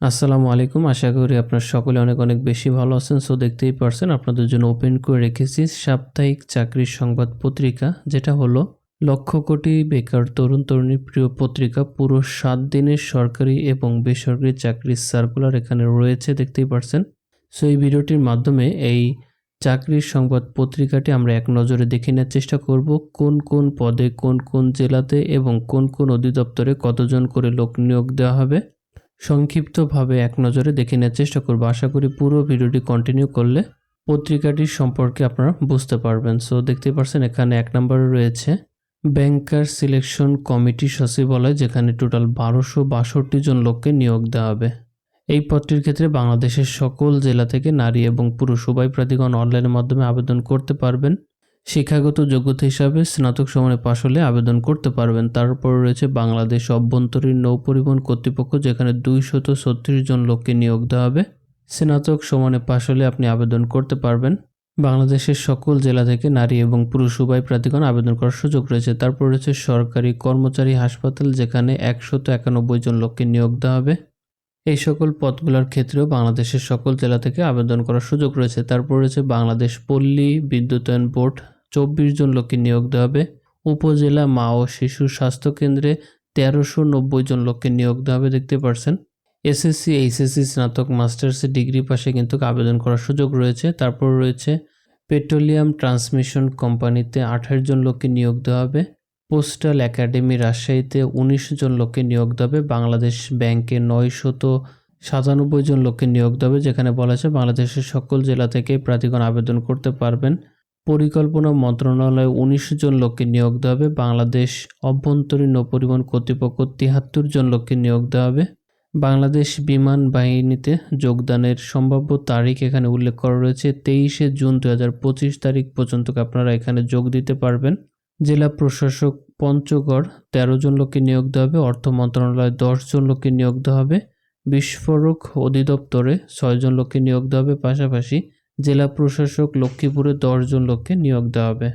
আসসালামু আলাইকুম। আশা করি আপনার সকলে অনেক অনেক বেশি ভালো আছেন। সো দেখতেই পারছেন আপনাদের জন্য ওপেন করে রেখেছি সাপ্তাহিক চাকরির সংবাদ পত্রিকা, যেটা হলো লক্ষ কোটি বেকার তরুণ তরুণীর প্রিয় পত্রিকা। পুরো সাত দিনের সরকারি এবং বেসরকারি চাকরির সার্কুলার এখানে রয়েছে, দেখতেই পারছেন। সো এই ভিডিওটির মাধ্যমে এই চাকরির সংবাদ পত্রিকাটি আমরা এক নজরে দেখে নেওয়ার চেষ্টা করব। কোন কোন পদে, কোন কোন জেলাতে এবং কোন কোন অধিদপ্তরে কতজন করে লোক নিয়োগ দেওয়া হবে। সংক্ষিপ্তভাবে এক নজরে দেখে নেওয়ার চেষ্টা করব। আশা করি পুরো ভিডিওটি কন্টিনিউ করলে পত্রিকাটির সম্পর্কে আপনারা বুঝতে পারবেন। সো দেখতে পাচ্ছেন এখানে এক নম্বরে রয়েছে ব্যাংকার সিলেকশন কমিটি সচিবালয়, যেখানে টোটাল বারোশো বাষট্টি জন লোককে নিয়োগ দেওয়া হবে। এই পদটির ক্ষেত্রে বাংলাদেশের সকল জেলা থেকে নারী এবং পুরুষ উভয় প্রার্থীগণ অনলাইনের মাধ্যমে আবেদন করতে পারবেন। শিক্ষাগত যোগ্যতা হিসাবে স্নাতক সমানে পাশ হলে আবেদন করতে পারবেন। তারপর রয়েছে বাংলাদেশ অভ্যন্তরীণ নৌ পরিবহন কর্তৃপক্ষ, যেখানে দুইশত ছত্রিশ জন লোককে নিয়োগ দেওয়া হবে। স্নাতক সমানে পাশ হলে আপনি আবেদন করতে পারবেন। বাংলাদেশের সকল জেলা থেকে নারী এবং পুরুষ উভয় প্রার্থীগণ আবেদন করার সুযোগ রয়েছে। তারপর রয়েছে সরকারি কর্মচারী হাসপাতাল, যেখানে একশত একানব্বই জন লোককে নিয়োগ দেওয়া হবে। এই সকল পদগুলোর ক্ষেত্রেও বাংলাদেশের সকল জেলা থেকে আবেদন করার সুযোগ রয়েছে। তারপর রয়েছে বাংলাদেশ পল্লী বিদ্যুতায়ন বোর্ড। চব্বিশ জন লোককে নিয়োগ দেওয়া হবে। উপজেলা মা ও শিশু স্বাস্থ্য কেন্দ্রে তেরোশো নব্বই জন লোককে নিয়োগ দেওয়া হবে, দেখতে পারছেন। এসএসসি, এইচএসসি, স্নাতক মাস্টার্সের ডিগ্রি পাশে কিন্তু আবেদন করার সুযোগ রয়েছে। তারপর রয়েছে পেট্রোলিয়াম ট্রান্সমিশন কোম্পানিতে আঠাশ জন লোককে নিয়োগ দেওয়া হবে। পোস্টাল একাডেমি রাজশাহীতে উনিশ জন লোককে নিয়োগ দেবে, বাংলাদেশ ব্যাংকে নয়শত সাতানব্বই জন লোককে নিয়োগ দেবে, যেখানে বলা আছে বাংলাদেশের সকল জেলা থেকে প্রার্থীগণ আবেদন করতে পারবেন। পরিকল্পনা মন্ত্রণালয়ে উনিশ জন লোককে নিয়োগ দেওয়া হবে, বাংলাদেশ অভ্যন্তরীণ পরিবহন কর্তৃপক্ষ তিয়াত্তর জন লোককে নিয়োগ দেওয়া হবে। বাংলাদেশ বিমান বাহিনীতে যোগদানের সম্ভাব্য তারিখ এখানে উল্লেখ করা রয়েছে, তেইশে জুন দু হাজার পঁচিশ তারিখ পর্যন্ত আপনারা এখানে যোগ দিতে পারবেন। জেলা প্রশাসক পঞ্চগড় তেরো জন লোককে নিয়োগ দেওয়া হবে, অর্থ মন্ত্রণালয়ে দশ জন লোককে নিয়োগ দেওয়া হবে, বিস্ফোরক অধিদপ্তরে ছয়জন লোককে নিয়োগ দেওয়া হবে, পাশাপাশি জেলা প্রশাসক লক্ষ্মীপুরে দশজন লোককে নিয়োগ দেওয়া হবে।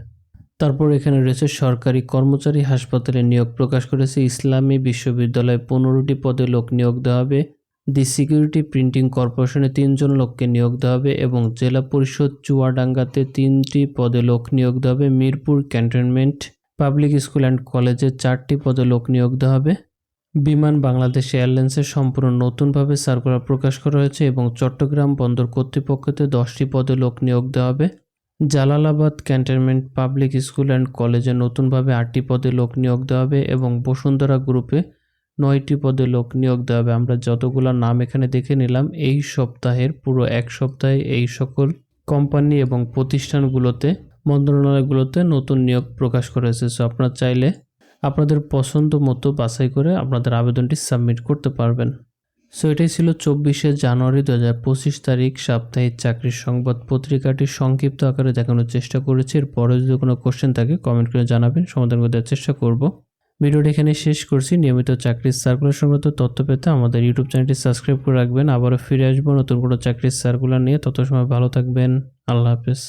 তারপর এখানে রয়েছে সরকারি কর্মচারী হাসপাতালে নিয়োগ প্রকাশ করেছে, ইসলামী বিশ্ববিদ্যালয়ে পনেরোটি পদে লোক নিয়োগ দেওয়া হবে, দি সিকিউরিটি প্রিন্টিং কর্পোরেশনে তিনজন লোককে নিয়োগ দেওয়া হবে এবং জেলা পরিষদ চুয়াডাঙ্গাতে তিনটি পদে লোক নিয়োগ দেওয়া হবে, Mirpur cantonment public school and কলেজে চারটি পদে লোক নিয়োগ দেওয়া হবে। বিমান বাংলাদেশ এয়ারলাইন্সের সম্পূর্ণ নতুনভাবে সার্কুলার প্রকাশ করা হয়েছে এবং চট্টগ্রাম বন্দর কর্তৃপক্ষতে দশটি পদে লোক নিয়োগ দেওয়া হবে। Jalalabad cantonment public school and কলেজে নতুনভাবে আটটি পদে লোক নিয়োগ দেওয়া হবে এবং বসুন্ধরা গ্রুপে নয়টি পদে লোক নিয়োগ দেওয়া হবে। আমরা যতগুলো নাম এখানে দেখে নিলাম, এই সপ্তাহের পুরো এক সপ্তাহে এই সকল কোম্পানি এবং প্রতিষ্ঠানগুলোতে মন্ত্রণালয়গুলোতে নতুন নিয়োগ প্রকাশ করেছে। সো আপনারা চাইলে আপনাদের পছন্দ মতো বাছাই করে আপনাদের আবেদনটি সাবমিট করতে পারবেন। সো এটাই ছিল চব্বিশে জানুয়ারি দু হাজার পঁচিশ তারিখ। সাপ্তাহিক চাকরির সংবাদ পত্রিকাটি সংক্ষিপ্ত আকারে দেখানোর চেষ্টা করেছি। এরপরে যদি কোনো কোশ্চেন থাকে কমেন্ট করে জানাবেন। সমাধান করে দেওয়ার চেষ্টা করব। ভিডিওটি এখানে শেষ করছি। নিয়মিত চাকরির সার্কুলার সংক্রান্ত তথ্য পেতে আমাদের ইউটিউব চ্যানেলটি সাবস্ক্রাইব করে রাখবেন। আবারও ফিরে আসব নতুন কোনো চাকরির সার্কুলার নিয়ে। তত সময় ভালো থাকবেন। আল্লাহ হাফেজ।